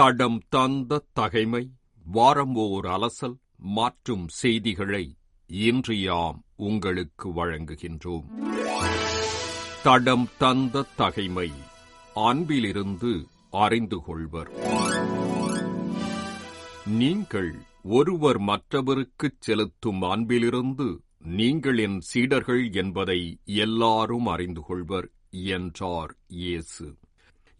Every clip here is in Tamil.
தடம் தந்த தகைமை வாரம் ஓர் அலசல் மாற்றும் செய்திகளை இன்று யாம் உங்களுக்கு வழங்குகின்றோம். தடம் தந்த தகைமை அன்பிலிருந்து அறிந்து கொள்வர். நீங்கள் ஒருவர் மற்றவருக்குச் செலுத்தும் அன்பிலிருந்து நீங்கள் என் சீடர்கள் என்பதை எல்லாரும் அறிந்து கொள்வர் என்றார் இயேசு.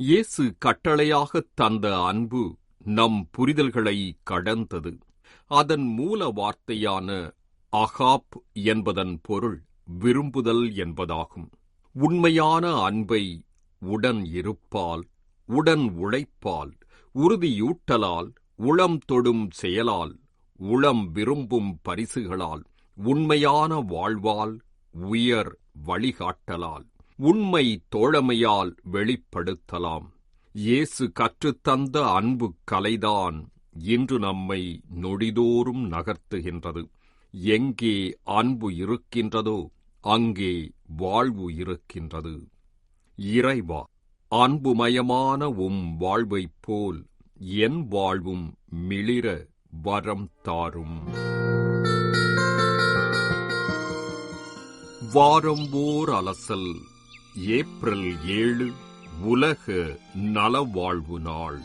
இயேசு கட்டளையாகத் தந்த அன்பு நம் புரிதல்களை கடந்தது. அதன் மூல வார்த்தையான அகாப் என்பதன் பொருள் விரும்புதல் என்பதாகும். உண்மையான அன்பை உடன் இருப்பால் உடன் உழைப்பால் உறுதியூட்டலால் உளம் தொடும் செயலால் உளம் விரும்பும் பரிசுகளால் உண்மையான வாழ்வால் உயர் வழிகாட்டலால். உண்மை தோழமையால் வெளிப்படுத்தலாம். இயேசு கற்றுத்தந்த அன்பு கலைதான் இன்று நம்மை நொடிதோறும் நகர்த்துகின்றது. எங்கே அன்பு இருக்கின்றதோ அங்கே வாழ்வு இருக்கின்றது. இறைவா அன்புமயமான உம் வாழ்வைப் போல் என் வாழ்வும் மிளிர வரம் தாரும். வாரம் ஓர் அலசல் ஏப்ரல் ஏழு உலக நலவாழ்வு நாள்.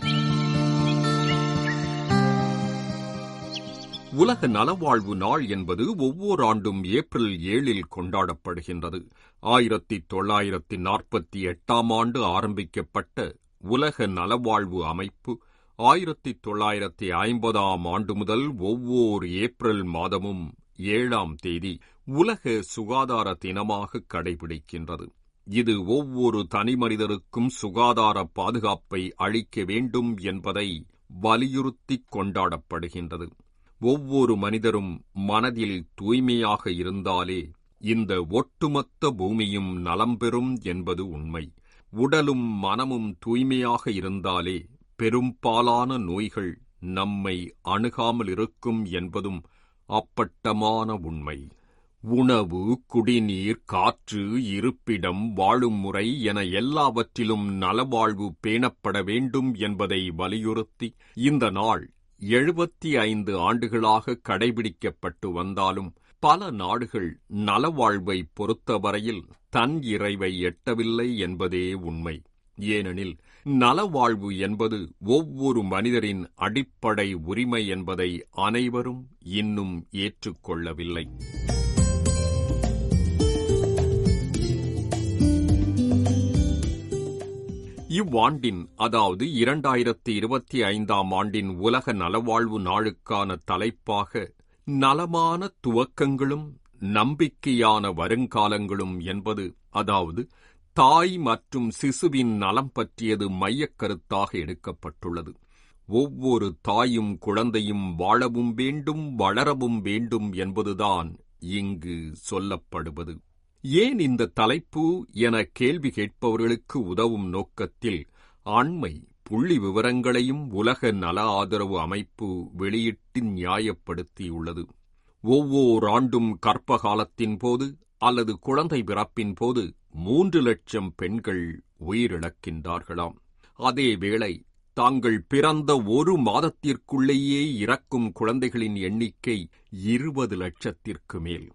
உலக நலவாழ்வு நாள் என்பது ஒவ்வொரு ஆண்டும் ஏப்ரல் ஏழில் கொண்டாடப்படுகின்றது. ஆயிரத்தி தொள்ளாயிரத்தி நாற்பத்தி எட்டாம் ஆண்டு ஆரம்பிக்கப்பட்ட உலக நலவாழ்வு அமைப்பு ஆயிரத்தி தொள்ளாயிரத்தி ஐம்பதாம் ஆண்டு முதல் ஒவ்வொரு ஏப்ரல் மாதமும் ஏழாம் தேதி உலக சுகாதார தினமாக கடைபிடிக்கின்றது. இது ஒவ்வொரு தனிமனிதருக்கும் சுகாதார பாதுகாப்பை அளிக்க வேண்டும் என்பதை வலியுறுத்திக் கொண்டாடப்படுகின்றது. ஒவ்வொரு மனிதரும் மனதில் தூய்மையாக இருந்தாலே இந்த ஒட்டுமொத்த பூமியும் நலம் பெறும் என்பது உண்மை. உடலும் மனமும் தூய்மையாக இருந்தாலே பெரும்பாலான நோய்கள் நம்மை அணுகாமல் இருக்கும் என்பதும் அப்பட்டமான உண்மை. உணவு குடிநீர் காற்று இருப்பிடம் வாழும் முறை என எல்லாவற்றிலும் நலவாழ்வு பேணப்பட வேண்டும் என்பதை வலியுறுத்தி இந்த நாள் எழுபத்தி ஐந்து ஆண்டுகளாக கடைபிடிக்கப்பட்டு வந்தாலும் பல நாடுகள் நலவாழ்வை பொறுத்தவரையில் தன் இறைவை எட்டவில்லை என்பதே உண்மை. ஏனெனில் நலவாழ்வு என்பது ஒவ்வொரு மனிதரின் அடிப்படை உரிமை என்பதை அனைவரும் இன்னும் ஏற்றுக்கொள்ளவில்லை. இவ்வாண்டின் அதாவது இரண்டாயிரத்தி இருபத்தி ஐந்தாம் ஆண்டின் உலக நலவாழ்வு நாளுக்கான தலைப்பாக நலமான துவக்கங்களும் நம்பிக்கையான வருங்காலங்களும் என்பது அதாவது தாய் மற்றும் சிசுவின் நலம் பற்றியது மையக் கருத்தாக எடுக்கப்பட்டுள்ளது. ஒவ்வொரு தாயும் குழந்தையும் வாழவும் வேண்டும் வளரவும் வேண்டும் என்பதுதான் இங்கு சொல்லப்படுவது. ஏன் இந்த தலைப்பு என கேள்வி கேட்பவர்களுக்கு உதவும் நோக்கத்தில் ஆண்மை புள்ளி விவரங்களையும் உலக நல ஆதரவு அமைப்பு வெளியிட்டு நியாயப்படுத்தியுள்ளது. ஒவ்வொரு ஆண்டும் கற்ப காலத்தின் போது அல்லது குழந்தை பிறப்பின் போது மூன்று லட்சம் பெண்கள் உயிரிழக்கின்றார்களாம். அதேவேளை தாங்கள் பிறந்த ஒரு மாதத்திற்குள்ளேயே இறக்கும் குழந்தைகளின் எண்ணிக்கை இருபது லட்சத்திற்கு மேல்.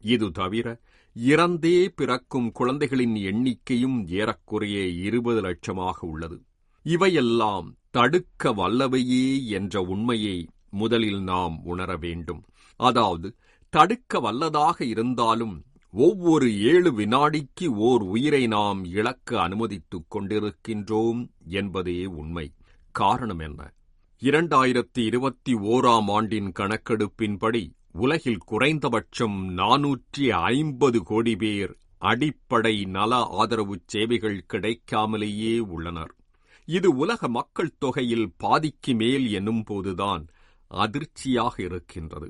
இது தவிர இறந்தே பிறக்கும் குழந்தைகளின் எண்ணிக்கையும் ஏறக்குறைய இருபது லட்சமாக உள்ளது. இவையெல்லாம் தடுக்க வல்லவையே என்ற உண்மையை முதலில் நாம் உணர வேண்டும். அதாவது தடுக்க வல்லதாக இருந்தாலும் ஒவ்வொரு ஏழு வினாடிக்கு ஓர் உயிரை நாம் இழக்க அனுமதித்துக் கொண்டிருக்கின்றோம் என்பதே உண்மை. காரணம் என்ன? இரண்டாயிரத்தி இருபத்தி ஓராம் ஆண்டின் கணக்கெடுப்பின்படி உலகில் குறைந்தபட்சம் நாநூற்றி ஐம்பது கோடி பேர் அடிப்படை நல ஆதரவு சேவைகள் கிடைக்காமலேயே உள்ளனர். இது உலக மக்கள் தொகையில் பாதிக்கு மேல் எனும்போதுதான் அதிர்ச்சியாக இருக்கின்றது.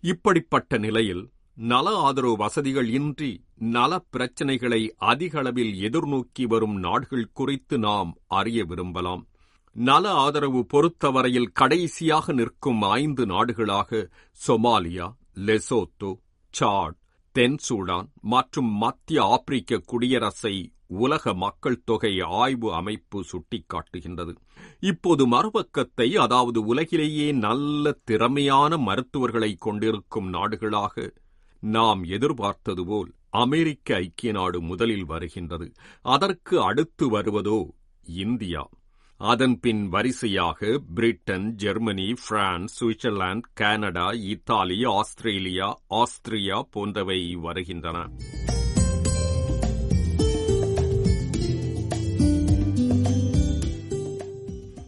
இப்படிப்பட்ட நிலையில் நல ஆதரவு வசதிகள் இன்றி நல பிரச்சினைகளை அதிக அளவில் எதிர்நோக்கி வரும் நாடுகள் குறித்து நாம் அறிய விரும்பலாம். நல ஆதரவு பொறுத்தவரையில் கடைசியாக நிற்கும் ஐந்து நாடுகளாக சொமாலியா லெசோத்தோ சாட் தென் சூடான் மற்றும் மத்திய ஆப்பிரிக்க குடியரசை உலக மக்கள் தொகை ஆய்வு அமைப்பு சுட்டிக்காட்டுகின்றது. இப்போது மறுபக்கத்தை அதாவது உலகிலேயே நல்ல திறமையான மருத்துவர்களை கொண்டிருக்கும் நாடுகளாக நாம் எதிர்பார்த்தது போல் அமெரிக்க ஐக்கிய நாடு முதலில் வருகின்றது. அதற்கு அடுத்து வருவதோ இந்தியா. அதன்பின் வரிசையாக Britain Germany France Switzerland Canada Italy Australia Austria போன்றவை வருகின்றன.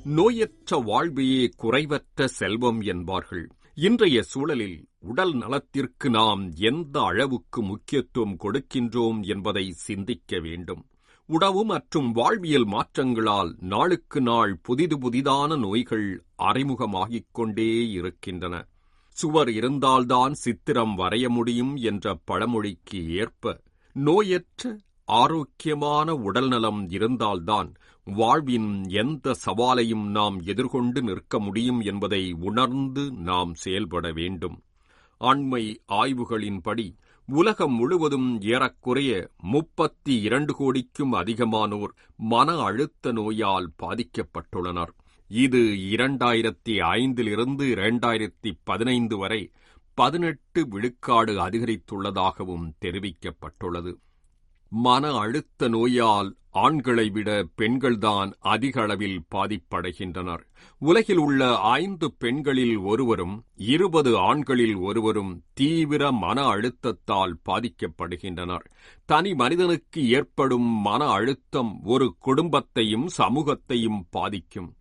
நோயற்ற வாழ்வையே குறைவற்ற செல்வம் என்பார்கள். இன்றைய சூழலில் உடல் நலத்திற்கு நாம் எந்த அளவுக்கு முக்கியத்துவம் கொடுக்கின்றோம் என்பதை சிந்திக்க வேண்டும். உணவு மற்றும் வாழ்வியல் மாற்றங்களால் நாளுக்கு நாள் புதிது புதிதான நோய்கள் அறிமுகமாகிக் கொண்டே இருக்கின்றன. சுவர் இருந்தால்தான் சித்திரம் வரைய முடியும் என்ற பழமொழிக்கு ஏற்ப நோயற்ற ஆரோக்கியமான உடல்நலம் இருந்தால்தான் வாழ்வின் எந்த சவாலையும் நாம் எதிர்கொண்டு நிற்க முடியும் என்பதை உணர்ந்து நாம் செயல்பட வேண்டும். அண்மை ஆய்வுகளின்படி உலகம் முழுவதும் ஏறக்குறைய முப்பத்தி இரண்டு கோடிக்கும் அதிகமானோர் மன அழுத்த நோயால் பாதிக்கப்பட்டுள்ளனர். இது இரண்டாயிரத்தி ஐந்திலிருந்து இரண்டாயிரத்தி பதினைந்து வரை பதினெட்டு விழுக்காடு அதிகரித்துள்ளதாகவும் தெரிவிக்கப்பட்டுள்ளது. மன அழுத்த நோயால் ஆண்களை விட பெண்கள்தான் அதிக அளவில் பாதிப்படைகின்றனர். உலகில் உள்ள ஐந்து பெண்களில் ஒருவரும் இருபது ஆண்களில் ஒருவரும் தீவிர மன அழுத்தத்தால் பாதிக்கப்படுகின்றனர். தனி மனிதனுக்கு ஏற்படும் மன அழுத்தம் ஒரு குடும்பத்தையும் சமூகத்தையும் பாதிக்கும்.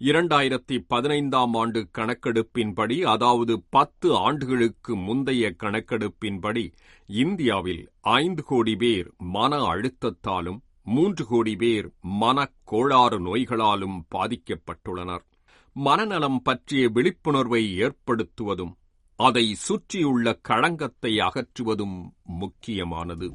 இரண்டாயிரத்தி பதினைந்தாம் ஆண்டு கணக்கெடுப்பின்படி அதாவது பத்து ஆண்டுகளுக்கு முந்தைய கணக்கெடுப்பின்படி இந்தியாவில் ஐந்து கோடி பேர் மன அழுத்தத்தாலும் மூன்று கோடி பேர் மனக் கோளாறு நோய்களாலும் பாதிக்கப்பட்டுள்ளனர். மனநலம் பற்றிய விழிப்புணர்வை ஏற்படுத்துவதும் அதை சுற்றியுள்ள களங்கத்தை அகற்றுவதும் முக்கியமானது.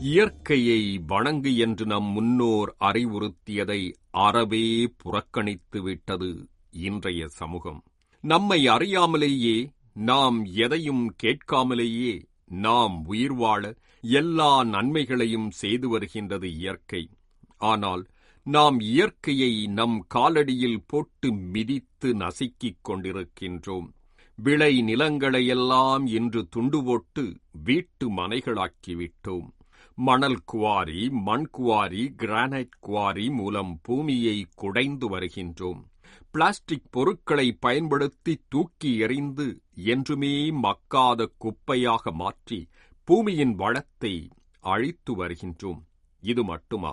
இயற்கையை வணங்கு என்று நம் முன்னோர் அறிவுறுத்தியதை அறவே புறக்கணித்து விட்டது இன்றைய சமூகம். நம்மை அறியாமலேயே நாம் எதையும் கேட்காமலேயே நாம் உயிர் வாழ எல்லா நன்மைகளையும் செய்து வருகின்றது இயற்கை. ஆனால் நாம் இயற்கையை நம் காலடியில் போட்டு மிதித்து நசுக்கிக் கொண்டிருக்கின்றோம். விளை நிலங்களையெல்லாம் இன்று துண்டு போட்டு வீட்டு மனைகளாக்கிவிட்டோம் மணல் குவாரி மண் குவாரி கிரானைட் குவாரி மூலம் பூமியை குடைந்து வருகின்றோம். பிளாஸ்டிக் பொருட்களை பயன்படுத்தி தூக்கி எறிந்து என்றுமே மக்காத குப்பையாக மாற்றி பூமியின் வளத்தை அழித்து வருகின்றோம். இது மட்டுமா?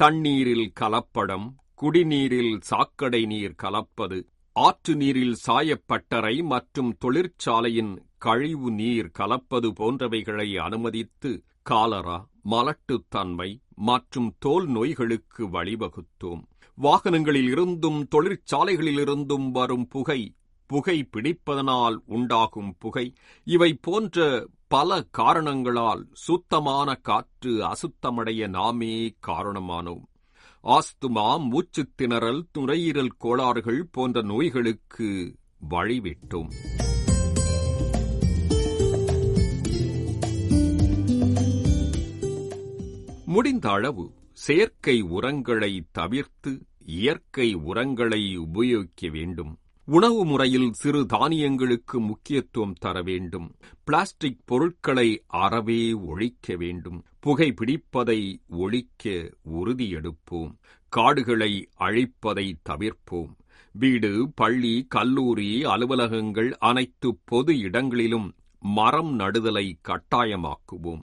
தண்ணீரில் கலப்படம் குடிநீரில் சாக்கடை நீர் கலப்பது ஆற்று நீரில் சாயப்பட்டறை மற்றும் தொழிற்சாலையின் கழிவு நீர் கலப்பது போன்றவைகளை அனுமதித்து காலரா மலட்டுத்தன்மை மற்றும் தோல் நோய்களுக்கு வழிவகுத்தோம். வாகனங்களில் இருந்தும் தொழிற்சாலைகளிலிருந்தும் வரும் புகை புகை பிடிப்பதனால் உண்டாகும் புகை. இவை போன்ற பல காரணங்களால் சுத்தமான காற்று அசுத்தமடைய நாமே காரணமானோம். ஆஸ்துமா மூச்சுத் திணறல் நுரையீரல் கோளாறுகள் போன்ற நோய்களுக்கு வழிவிட்டோம். முடிந்த அளவு செயற்கை உரங்களை தவிர்த்து இயற்கை உரங்களை உபயோகிக்க வேண்டும். உணவு முறையில் சிறு தானியங்களுக்கு முக்கியத்துவம் தர வேண்டும். பிளாஸ்டிக் பொருட்களை அறவே ஒழிக்க வேண்டும். புகை பிடிப்பதை ஒழிக்க உறுதியெடுப்போம் காடுகளை அழிப்பதை தவிர்ப்போம். வீடு பள்ளி கல்லூரி அலுவலகங்கள் அனைத்து பொது இடங்களிலும் மரம் நடுதலை கட்டாயமாக்குவோம்.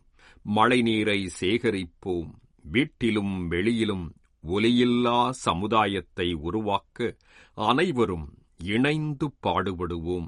மழைநீரை சேகரிப்போம். வீட்டிலும் வெளியிலும் ஒலியில்லா சமுதாயத்தை உருவாக்க அனைவரும் இணைந்து பாடுபடுவோம்.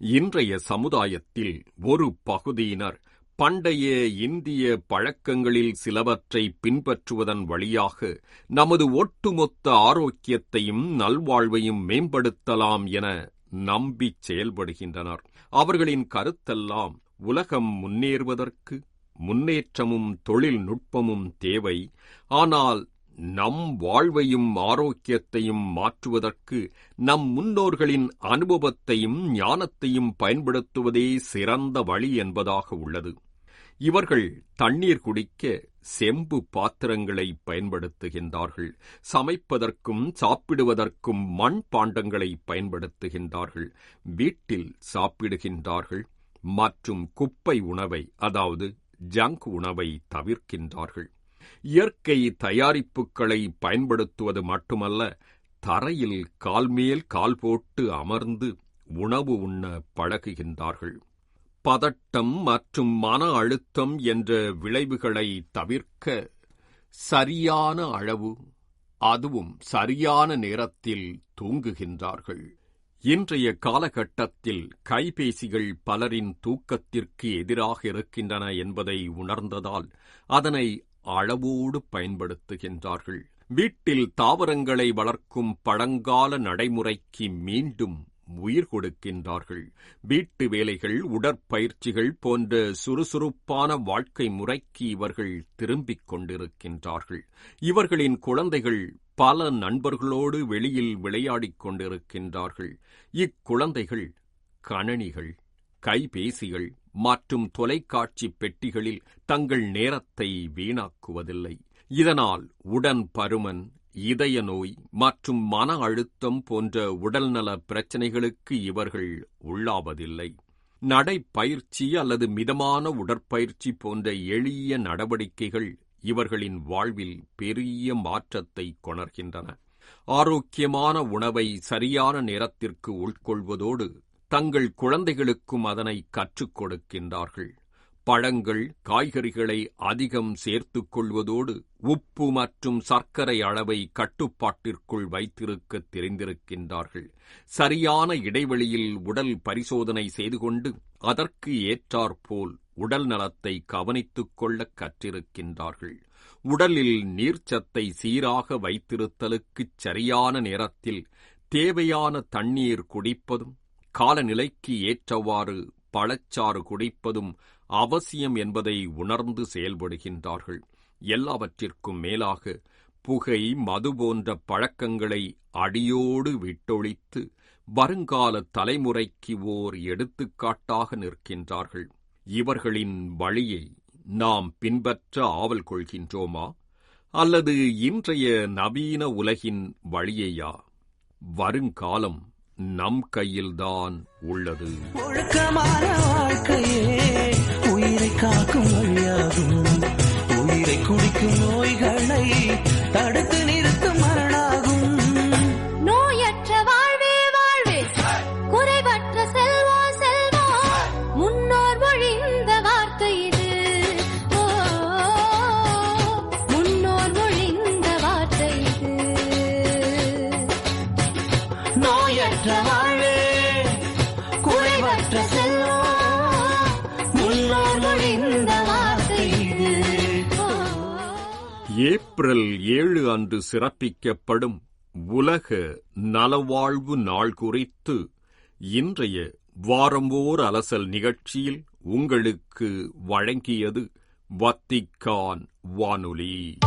இன்றைய சமுதாயத்தில் ஒரு பகுதியினர் பண்டைய இந்திய பழக்கங்களில் சிலவற்றை பின்பற்றுவதன் வழியாக நமது ஒட்டுமொத்த ஆரோக்கியத்தையும் நல்வாழ்வையும் மேம்படுத்தலாம் என நம்பிச் செயல்படுகின்றனர். அவர்களின் கருத்தெல்லாம் உலகம் முன்னேறுவதற்கு முன்னேற்றமும் தொழில்நுட்பமும் தேவை. ஆனால் நம் வாழ்வையும் ஆரோக்கியத்தையும் மாற்றுவதற்கு நம் முன்னோர்களின் அனுபவத்தையும் ஞானத்தையும் பயன்படுத்துவதே சிறந்த வழி என்பதாக உள்ளது. இவர்கள் தண்ணீர் குடிக்க செம்பு பாத்திரங்களை பயன்படுத்துகின்றார்கள். சமைப்பதற்கும் சாப்பிடுவதற்கும் மண் பாண்டங்களை பயன்படுத்துகின்றார்கள். வீட்டில் சாப்பிடுகின்றார்கள். மற்றும் குப்பை உணவை அதாவது ஜங்க் உணவை தவிர்க்கின்றார்கள். இயற்கை தயாரிப்புகளை பயன்படுத்துவது மட்டுமல்ல தரையில் கால்மேல் கால் போட்டு அமர்ந்து உணவு உண்ண பழகுகின்றார்கள். பதட்டம் மற்றும் மன அழுத்தம் என்ற விளைவுகளை தவிர்க்க சரியான அளவு அதுவும் சரியான நேரத்தில் தூங்குகின்றார்கள். இன்றைய காலகட்டத்தில் கைபேசிகள் பலரின் தூக்கத்திற்கு எதிராக இருக்கின்றன என்பதை உணர்ந்ததால் அதனை அளவோடு பயன்படுத்துகின்றார்கள். வீட்டில் தாவரங்களை வளர்க்கும் பழங்கால நடைமுறைக்கு மீண்டும் உயிர் கொடுக்கின்றார்கள். வீட்டு வேலைகள் உடற்பயிற்சிகள் போன்ற சுறுசுறுப்பான வாழ்க்கை முறைக்கு இவர்கள் திரும்பிக் கொண்டிருக்கின்றார்கள். இவர்களின் குழந்தைகள் பல நண்பர்களோடு வெளியில் விளையாடிக் கொண்டிருக்கின்றார்கள். இக்குழந்தைகள் கணனிகள் கைபேசிகள் மற்றும் தொலைக்காட்சி பெட்டிகளில் தங்கள் நேரத்தை வீணாக்குவதில்லை. இதனால் உடன் பருமன் இதய நோய் மற்றும் மன அழுத்தம் போன்ற உடல்நல பிரச்சினைகளுக்கு இவர்கள் உள்ளாவதில்லை. நடைப்பயிற்சி அல்லது மிதமான உடற்பயிற்சி போன்ற எளிய நடவடிக்கைகள் இவர்களின் வாழ்வில் பெரிய மாற்றத்தை கொணர்கின்றன. ஆரோக்கியமான உணவை சரியான நேரத்திற்கு உட்கொள்வதோடு தங்கள் குழந்தைகளுக்கும் அதனை கற்றுக் கொடுக்கின்றார்கள். பழங்கள் காய்கறிகளை அதிகம் சேர்த்துக் கொள்வதோடு உப்பு மற்றும் சர்க்கரை அளவை கட்டுப்பாட்டிற்குள் வைத்திருக்க தெரிந்திருக்கின்றார்கள். சரியான இடைவெளியில் உடல் பரிசோதனை செய்து கொண்டு அதற்கு ஏற்றாற்போல் உடல் நலத்தை கவனித்துக் கொள்ள கற்றிருக்கின்றார்கள். உடலில் நீர்ச்சத்தை சீராக வைத்திருத்தலுக்குச் சரியான நேரத்தில் தேவையான தண்ணீர் குடிப்பதும் காலநிலைக்கு ஏற்றவாறு பழச்சாறு குடிப்பதும் அவசியம் என்பதை உணர்ந்து செயல்படுகின்றார்கள். எல்லாவற்றிற்கும் மேலாக புகை மது போன்ற பழக்கங்களை அடியோடு விட்டொழித்து வருங்கால தலைமுறைக்கு ஓர் எடுத்துக்காட்டாக நிற்கின்றார்கள். இவர்களின் வழியை நாம் பின்பற்ற ஆவல் கொள்கின்றோமா? அல்லது இன்றைய நவீன உலகின் வழியையா? வருங்காலம் நம் கையில்தான் உள்ளது. ஒழுக்கமான ஏப்ரல் ஏழு அன்று சிறப்பிக்கப்படும் உலக நலவாழ்வு நாள் குறித்து இன்றைய வாரம்போர் அலசல் நிகழ்ச்சியில் உங்களுக்கு வழங்கியது வத்திக்கான் வானொலி.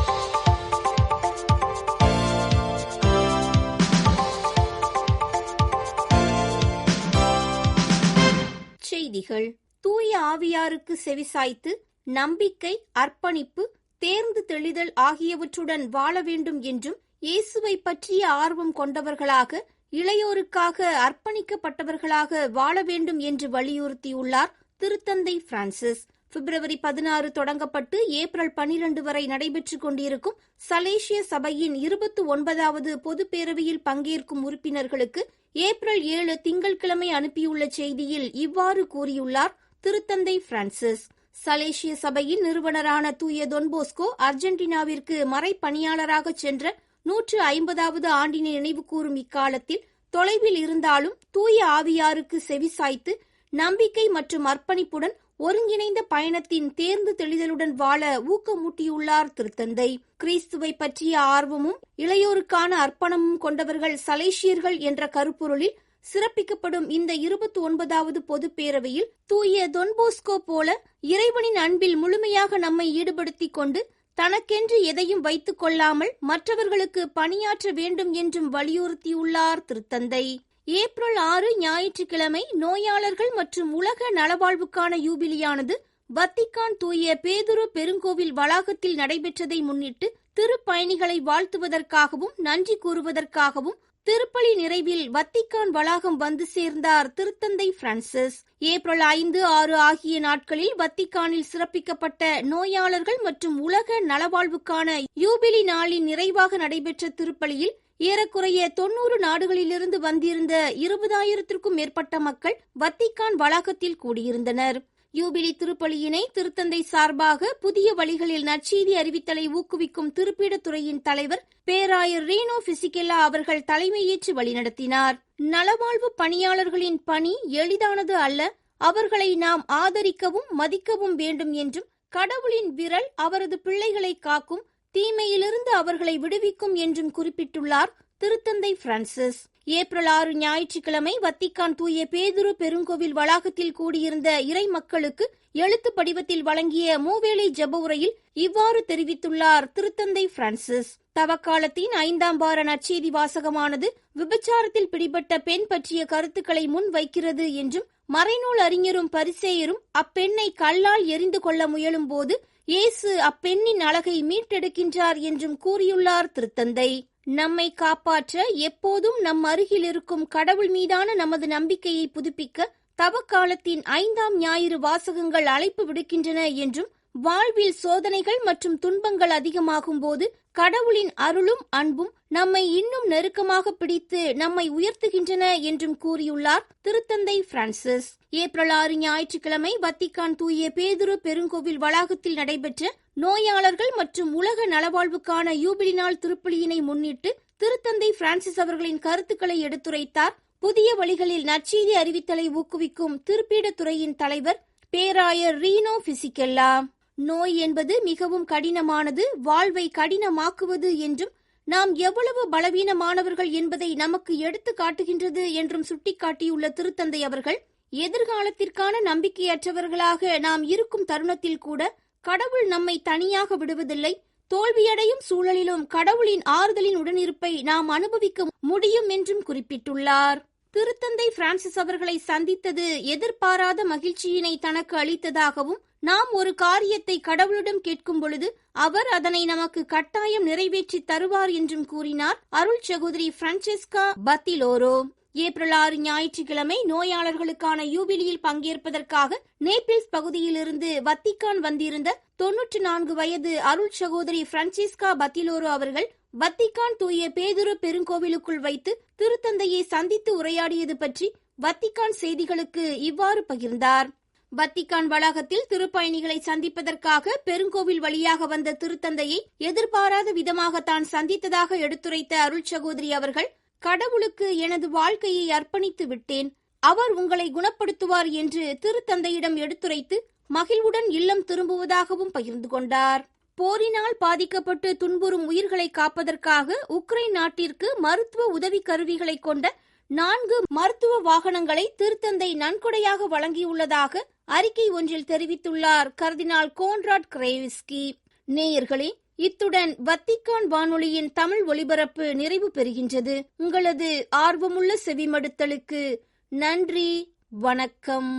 செய்திகள். தூய ஆவியாருக்கு செவிசாய்த்து நம்பிக்கை அர்ப்பணிப்பு தேர்ந்து தெளிதல் ஆகியவற்றுடன் வாழ வேண்டும் என்றும் இயேசுவை பற்றிய ஆர்வம் கொண்டவர்களாக இளையோருக்காக அர்ப்பணிக்கப்பட்டவர்களாக வாழ வேண்டும் என்று வலியுறுத்தியுள்ளார் திருத்தந்தை பிரான்சிஸ். பிப்ரவரி பதினாறு தொடங்கப்பட்டு ஏப்ரல் பனிரண்டு வரை நடைபெற்றுக் கொண்டிருக்கும் சலேசிய சபையின் இருபத்தி ஒன்பதாவது பொதுப் பேரவையில் பங்கேற்கும் உறுப்பினர்களுக்கு ஏப்ரல் ஏழு திங்கட்கிழமை அனுப்பியுள்ள செய்தியில் இவ்வாறு கூறியுள்ளார் திருத்தந்தை பிரான்சிஸ். சலேசிய சபையின் நிறுவனரான தூய தொன்போஸ்கோ அர்ஜென்டினாவிற்கு மறைப்பணியாளராக சென்ற நூற்று ஐம்பதாவது ஆண்டினை நினைவு கூறும் இக்காலத்தில் தொலைவில் இருந்தாலும் தூய ஆவியாருக்கு செவிசாய்த்து நம்பிக்கை மற்றும் அர்ப்பணிப்புடன் ஒருங்கிணைந்த பயணத்தின் தேர்ந்து தெளிதலுடன் வாழ ஊக்கமூட்டியுள்ளார் திருத்தந்தை. கிறிஸ்துவை பற்றிய ஆர்வமும் இளையோருக்கான அர்ப்பணமும் கொண்டவர்கள் சலேசியர்கள் என்ற கருப்பொருளில் சிறப்பிக்கப்படும் இந்த இருபத்தி ஒன்பதாவது பொது பேரவையில் தூய தொன்போஸ்கோ போல இறைவனின் அன்பில் முழுமையாக நம்மை ஈடுபடுத்திக் கொண்டு தனக்கென்று எதையும் வைத்துக் கொள்ளாமல் மற்றவர்களுக்கு பணியாற்ற வேண்டும் என்றும் வலியுறுத்தியுள்ளார் திருத்தந்தை. ஏப்ரல் ஆறு ஞாயிற்றுக்கிழமை நோயாளர்கள் மற்றும் உலக நலவாழ்வுக்கான யூபிலியானது வத்திக்கான் தூய பேதுரு பெருங்கோவில் வளாகத்தில் நடைபெற்றதை முன்னிட்டு திருப்பயணிகளை வாழ்த்துவதற்காகவும் நன்றி கூறுவதற்காகவும் திருப்பலி நிறைவில் வத்திக்கான் வளாகம் வந்து சேர்ந்தார் திருத்தந்தை பிரான்சிஸ். ஏப்ரல் ஐந்து ஆறு ஆகிய நாட்களில் வத்திக்கானில் சிறப்பிக்கப்பட்ட நோயாளர்கள் மற்றும் உலக நலவாழ்வுக்கான யூபிலி நாளின் நிறைவாக நடைபெற்ற திருப்பலியில் ஏறக்குறைய தொன்னூறு நாடுகளிலிருந்து வந்திருந்த இருபதாயிரத்திற்கும் மேற்பட்ட மக்கள் வத்திக்கான் வளாகத்தில் கூடியிருந்தனர். யூபிலி திருப்பலியினை திருத்தந்தை சார்பாக புதிய வழிகளில் நற்செய்தி அறிவித்தலை ஊக்குவிக்கும் திருப்பீடத்துறையின் தலைவர் பேராயர் ரீனோ பிசிகெல்லா அவர்கள் தலைமையேற்று வழிநடத்தினார். நலவாழ்வு பணியாளர்களின் பணி எளிதானது அல்ல அவர்களை நாம் ஆதரிக்கவும் மதிக்கவும் வேண்டும் என்றும் கடவுளின் விரல் அவரது பிள்ளைகளை காக்கும் தீமையிலிருந்து அவர்களை விடுவிக்கும் என்றும் குறிப்பிட்டுள்ளார் திருத்தந்தை பிரான்சிஸ். ஏப்ரல் ஆறு ஞாயிற்றுக்கிழமை வத்திக்கான் தூய பேதுரு பெருங்கோவில் வளாகத்தில் கூடியிருந்த இறை மக்களுக்கு எழுத்து படிவத்தில் வழங்கிய மூவேளை ஜெப உரையில் இவ்வாறு தெரிவித்துள்ளார் திருத்தந்தை பிரான்சிஸ். தவக்காலத்தின் ஐந்தாம் வார நற்செய்தி வாசகமானது விபச்சாரத்தில் பிடிபட்ட பெண் பற்றிய கருத்துக்களை முன் வைக்கிறது என்றும் மறைநூல் அறிஞரும் பரிசேயரும் அப்பெண்ணை கல்லால் எரிந்து கொள்ள முயலும் போது இயேசு அப்பெண்ணின் அழகை மீட்டெடுக்கின்றார் என்றும் கூறியுள்ளார் திருத்தந்தை. நம்மை காப்பாற்ற எப்போதும் நம் அருகில் இருக்கும் கடவுள் மீதான நமது நம்பிக்கையை புதுப்பிக்க தவக்காலத்தின் ஐந்தாம் ஞாயிறு வாசகங்கள் அழைப்பு விடுக்கின்றன என்றும் வாழ்வில் சோதனைகள் மற்றும் துன்பங்கள் அதிகமாகும் போது கடவுளின் அருளும் அன்பும் நம்மை இன்னும் நெருக்கமாக பிடித்து நம்மை உயர்த்துகின்றன என்றும் கூறியுள்ளார் திருத்தந்தை பிரான்சிஸ். ஏப்ரல் ஆறு ஞாயிற்றுக்கிழமை வத்திக்கான் தூய பேதுரு பெருங்கோவில் வளாகத்தில் நடைபெற்ற நோயாளர்கள் மற்றும் உலக நலவாழ்வுக்கான யூபிலி நாள் திருப்பலியினை முன்னிட்டு திருத்தந்தை பிரான்சிஸ் அவர்களின் கருத்துக்களை எடுத்துரைத்தார். புதிய வழிகளில் நற்செய்தி அறிவித்தலை ஊக்குவிக்கும் திருப்பீடத்துறையின் தலைவர் பேராயர் ரீனோ பிசிகெல்லா நோய் என்பது மிகவும் கடினமானது வாழ்வை கடினமாக்குவது என்றும் நாம் எவ்வளவு பலவீனமானவர்கள் என்பதை நமக்கு எடுத்து காட்டுகின்றது என்றும் சுட்டிக்காட்டியுள்ள திருத்தந்தை அவர்கள் எதிர்காலத்திற்கான நம்பிக்கையற்றவர்களாக நாம் இருக்கும் தருணத்தில் கூட கடவுள் நம்மை தனியாக விடுவதில்லை. தோல்வியடையும் சூழலிலும் கடவுளின் ஆறுதலின் உடனிருப்பை நாம் அனுபவிக்க முடியும் என்றும் குறிப்பிட்டுள்ளார். திருத்தந்தை பிரான்சிஸ் அவர்களை சந்தித்தது எதிர்பாராத மகிழ்ச்சியினை தனக்கு அளித்ததாகவும் நாம் ஒரு காரியத்தை கடவுளிடம் கேட்கும் பொழுது அவர் அதனை நமக்கு கட்டாயம் நிறைவேற்றி தருவார் என்றும் கூறினார் அருள் சகோதரி பிரான்செஸ்கா பத்திலோரோ. ஏப்ரல் ஆறு ஞாயிற்றுக்கிழமை நோயாளர்களுக்கான யூபிலியில் பங்கேற்பதற்காக நேபிள்ஸ் பகுதியிலிருந்து வத்திக்கான் வந்திருந்த தொன்னூற்று நான்கு வயது அருள் சகோதரி பிரான்சிஸ்கா பத்திலோரோ அவர்கள் வத்திக்கான் தூய பேதுரு பெருங்கோவிலுக்குள் வைத்து திருத்தந்தையை சந்தித்து உரையாடியது பற்றி வத்திக்கான் செய்திகளுக்கு இவ்வாறு பகிர்ந்தார். வத்திக்கான் வளாகத்தில் திருப்பயணிகளை சந்திப்பதற்காக பெருங்கோவில் வழியாக வந்த திருத்தந்தையை எதிர்பாராத விதமாக தான் சந்தித்ததாக எடுத்துரைத்த அருள் சகோதரி அவர்கள் கடவுளுக்கு எனது வாழ்க்கையை அர்ப்பணித்து விட்டேன். அவர் உங்களை குணப்படுத்துவார் என்று திருத்தந்தையிடம் எடுத்துரைத்து மகிழ்வுடன் இல்லம் திரும்புவதாகவும் பகிர்ந்து கொண்டார். போரினால் பாதிக்கப்பட்டு துன்புறும் உயிர்களை காப்பதற்காக உக்ரைன் நாட்டிற்கு மருத்துவ உதவி கருவிகளை கொண்ட நான்கு மருத்துவ வாகனங்களை திருத்தந்தை நன்கொடையாக வழங்கியுள்ளதாக அறிக்கை ஒன்றில் தெரிவித்துள்ளார் கர்தினால் கோன்ராட் கிரேவிஸ்கி. நேயர்களே இத்துடன் வத்திக்கான் வானொலியின் தமிழ் ஒலிபரப்பு நிறைவு பெறுகின்றது. உங்களது ஆர்வமுள்ள செவிமடுத்தலுக்கு நன்றி வணக்கம்.